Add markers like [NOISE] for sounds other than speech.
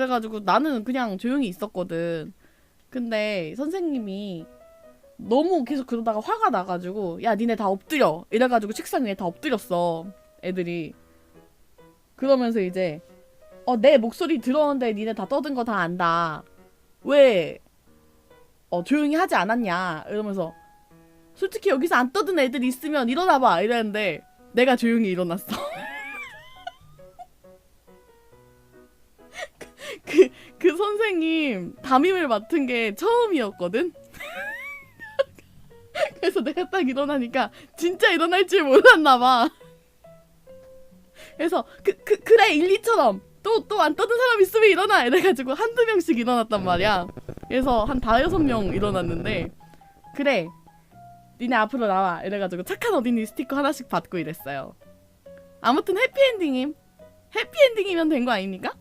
그래가지고 나는 그냥 조용히 있었거든. 근데 선생님이 너무 계속 그러다가 화가 나가지고 야 니네 다 엎드려. 이래가지고 책상 위에 다 엎드렸어 애들이. 그러면서 이제 어 내 목소리 들었는데 니네 다 떠든 거 다 안다. 왜 어, 조용히 하지 않았냐? 이러면서 솔직히 여기서 안 떠든 애들 있으면 일어나봐. 이랬는데 내가 조용히 일어났어 선생님 담임을 맡은 게 처음이었거든 [LAUGHS] 그래서 내가 딱 일어나니까 진짜 일어날 줄 몰랐나 봐. 그래서 그, 그 그래 일리처럼 또 또 안 떠든 사람 있으면 일어나 이래가지고 한두 명씩 일어났단 말이야. 그래서 한 다여섯 명 일어났는데 그래 니네 앞으로 나와 이래가지고 착한 어린이 스티커 하나씩 받고 이랬어요. 아무튼 해피엔딩임. 해피엔딩이면 된 거 아닙니까?